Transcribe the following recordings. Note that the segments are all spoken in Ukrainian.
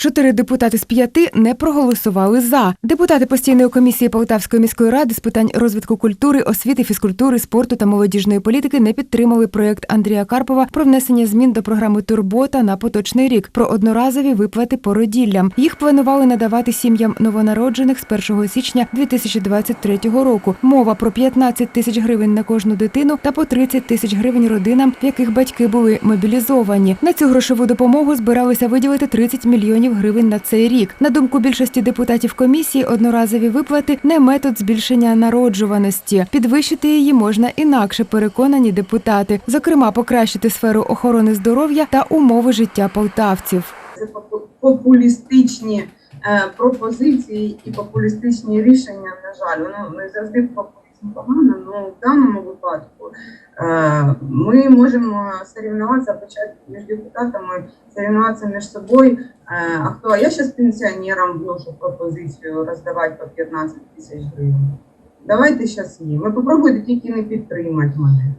Чотири депутати з п'яти не проголосували за. Депутати постійної комісії Полтавської міської ради з питань розвитку культури, освіти, фізкультури, спорту та молодіжної політики не підтримали проєкт Андрія Карпова про внесення змін до програми Турбота на поточний рік про одноразові виплати породіллям. Їх планували надавати сім'ям новонароджених з 1 січня 2023 року. Мова про 15 тисяч гривень на кожну дитину та по 30 тисяч гривень родинам, в яких батьки були мобілізовані. На цю грошову допомогу збиралися виділити 30 мільйонів гривень на цей рік. На думку більшості депутатів комісії, одноразові виплати не метод збільшення народжуваності. Підвищити її можна інакше, переконані депутати, зокрема, покращити сферу охорони здоров'я та умови життя полтавців. це популістичні е, пропозиції і популістичні рішення, на жаль, воно не завжди популізм погано, але в даному випадку е, ми можемо соревнуватися, почати між депутатами, соревнуватися між собою. Е, а хто? А я зараз пенсіонерам вношу пропозицію роздавати по 15 тисяч гривень. Давайте зараз їм. Ви попробуйте тільки не підтримати мене.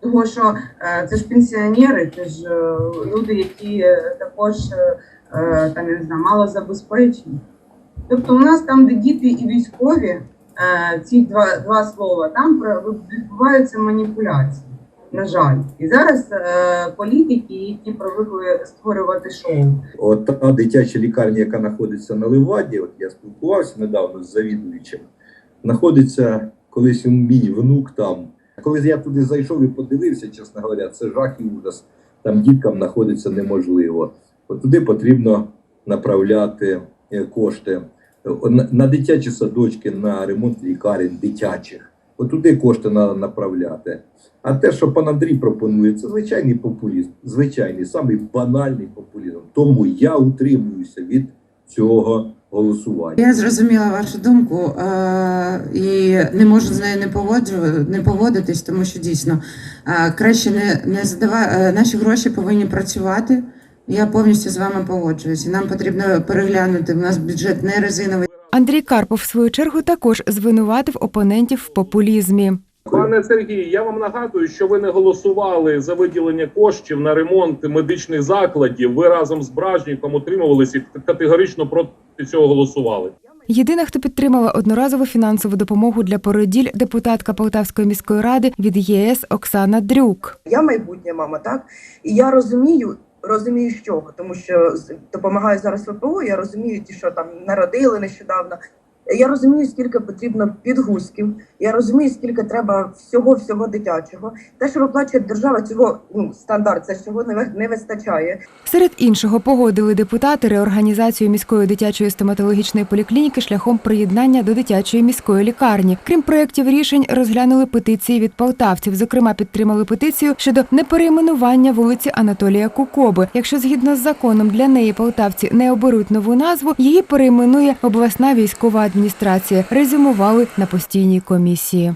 Тому що е, це ж пенсіонери, це ж е, люди, які е, також е, е, там я не знаю, мало забезпечені. Тобто у нас там, де діти і військові, ці два, два слова, там відбуваються маніпуляції. На жаль, і зараз е, політики, які привикли створювати шоу, От та дитяча лікарня, яка знаходиться на Леваді, от я спілкувався недавно з завідуючим, знаходиться колись мій внук там. Коли я туди зайшов і подивився, чесно говоря, це жах і ужас. Там діткам знаходиться неможливо. От туди потрібно направляти е, кошти Е, на, дитячі садочки, на ремонт лікарень дитячих. От туди кошти треба направляти. А те, що пан Андрій пропонує, це звичайний популізм, звичайний, самий банальний популізм. Тому я утримуюся від цього голосування. Я зрозуміла вашу думку е, і не можу з нею не погоджу, не погодитись, тому що дійсно е, краще не, не задава, е, наші гроші повинні працювати. Я повністю з вами погоджуюся. Нам потрібно переглянути. У нас бюджет не резиновий. Андрій Карпов, в свою чергу, також звинуватив опонентів в популізмі. Пане Сергій, я вам нагадую, що ви не голосували за виділення коштів на ремонт медичних закладів. Ви разом з Бражніком утримувалися і категорично проти цього голосували. Єдина, хто підтримала одноразову фінансову допомогу для породіль, депутатка Полтавської міської ради від ЄС Оксана Дрюк. Я майбутня мама, так? І я розумію, розумію, що тому що допомагаю зараз ВПО, я розумію ті, що там народили нещодавно. Я розумію, скільки потрібно підгузків, я розумію, скільки треба всього всього дитячого. Те, що виплачує держава, цього ну стандарт, це ви- не вистачає. Серед іншого погодили депутати реорганізацію міської дитячої стоматологічної поліклініки шляхом приєднання до дитячої міської лікарні. Крім проєктів рішень, розглянули петиції від полтавців. Зокрема, підтримали петицію щодо неперейменування вулиці Анатолія Кукоби. Якщо згідно з законом для неї полтавці не оберуть нову назву, її перейменує обласна військова адміністрація. Резюмували на постійній комісії.